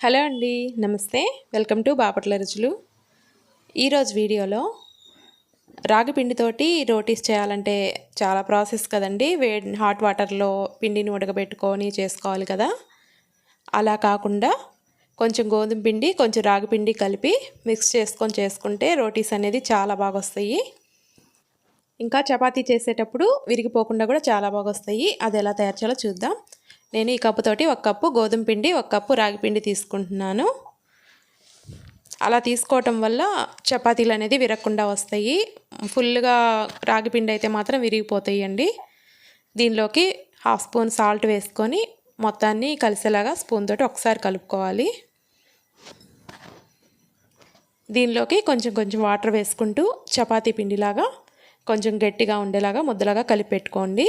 Hello అండి నమస్తే. Welcome to Bapatla రుచులు. ఈరోజు వీడియోలో రాగి పిండితోటి రోటీస్ చేయాలంటే చాలా ప్రాసెస్ కదండి. వే హాట్ వాటర్లో పిండిని ఉడకబెట్టుకొని చేసుకోవాలి కదా. అలా కాకుండా కొంచెం గోధుమ పిండి కొంచెం రాగి పిండి కలిపి మిక్స్ చేసుకొని చేసుకుంటే రోటీస్ అనేది చాలా బాగా వస్తాయి ఇంకా చపాతీ చేసేటప్పుడు విరిగిపోకుండా కూడా చాలా బాగా వస్తాయి అది ఎలా తయారు చేయాలో చూద్దాం. నేను ఈ కప్పుతోటి ఒక కప్పు గోధుమ పిండి ఒక కప్పు రాగి పిండి తీసుకుంటున్నాను. అలా తీసుకోవటం వల్ల చపాతీలు అనేది విరగకుండా వస్తాయి. ఫుల్గా రాగి పిండి అయితే మాత్రం విరిగిపోతాయి అండి దీనిలోకి హాఫ్ స్పూన్ సాల్ట్ వేసుకొని మొత్తాన్ని కలిసేలాగా స్పూన్ తోటి ఒకసారి కలుపుకోవాలి. దీనిలోకి కొంచెం కొంచెం వాటర్ వేసుకుంటూ చపాతీ పిండిలాగా కొంచెం గట్టిగా ఉండేలాగా ముద్దలాగా కలిపి పెట్టుకోండి.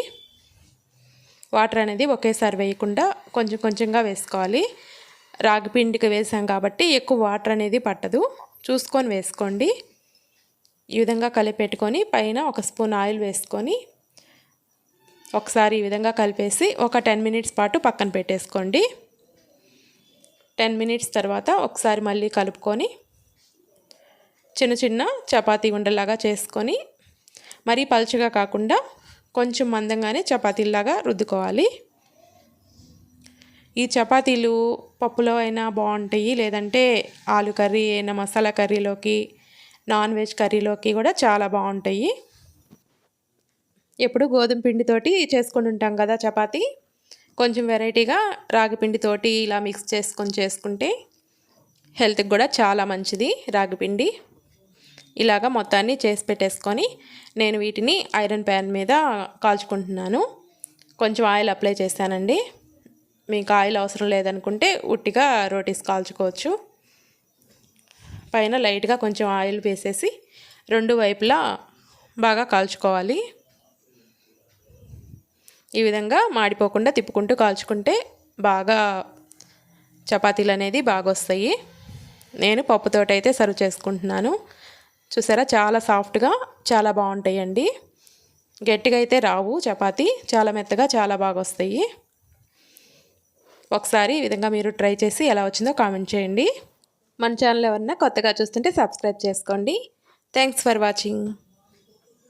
వాటర్ అనేది ఒకేసారి వేయకుండా కొంచెం కొంచెంగా వేసుకోవాలి. రాగి పిండికి వేసాం కాబట్టి ఎక్కువ వాటర్ అనేది పట్టదు. చూసుకొని వేసుకోండి. ఈ విధంగా కలిపెట్టుకొని పైన ఒక స్పూన్ ఆయిల్ వేసుకొని ఒకసారి ఈ విధంగా కలిపేసి ఒక టెన్ మినిట్స్ పాటు పక్కన పెట్టేసుకోండి. టెన్ మినిట్స్ తర్వాత ఒకసారి మళ్ళీ కలుపుకొని చిన్న చిన్న చపాతీ ఉండలాగా చేసుకొని మరీ పలుచగా కాకుండా కొంచెం మందంగానే చపాతీలాగా రుద్దుకోవాలి. ఈ చపాతీలు పప్పులో అయినా బాగుంటాయి లేదంటే ఆలు కర్రీ అయినా మసాలా కర్రీలోకి నాన్ వెజ్ కర్రీలోకి కూడా చాలా బాగుంటాయి. ఎప్పుడు గోధుమ పిండితోటి చేసుకొని ఉంటాం కదా చపాతీ. కొంచెం వెరైటీగా రాగి పిండితోటి ఇలా మిక్స్ చేసుకొని చేసుకుంటే హెల్త్కి కూడా చాలా మంచిది రాగి పిండి. ఇలాగ మొత్తాన్ని చేసి పెట్టేసుకొని నేను వీటిని ఐరన్ ప్యాన్ మీద కాల్చుకుంటున్నాను. కొంచెం ఆయిల్ అప్లై చేశానండి మీకు ఆయిల్ అవసరం లేదనుకుంటే ఉట్టిగా రోటీస్ కాల్చుకోవచ్చు. పైన లైట్గా కొంచెం ఆయిల్ వేసేసి రెండు వైపులా బాగా కాల్చుకోవాలి. ఈ విధంగా మాడిపోకుండా తిప్పుకుంటూ కాల్చుకుంటే బాగా చపాతీలు అనేది బాగా వస్తాయి నేను పప్పుతోటైతే సర్వ్ చేసుకుంటున్నాను. చూసారా? చాలా సాఫ్ట్గా చాలా బాగుంటాయండి. గట్టిగా అయితే రావు చపాతి చాలా మెత్తగా చాలా బాగా వస్తాయి ఒకసారి ఈ విధంగా మీరు ట్రై చేసి ఎలా వచ్చిందో కామెంట్ చేయండి. మన ఛానల్ ఎవరన్నా కొత్తగా చూస్తుంటే సబ్స్క్రైబ్ చేసుకోండి. Thanks for watching.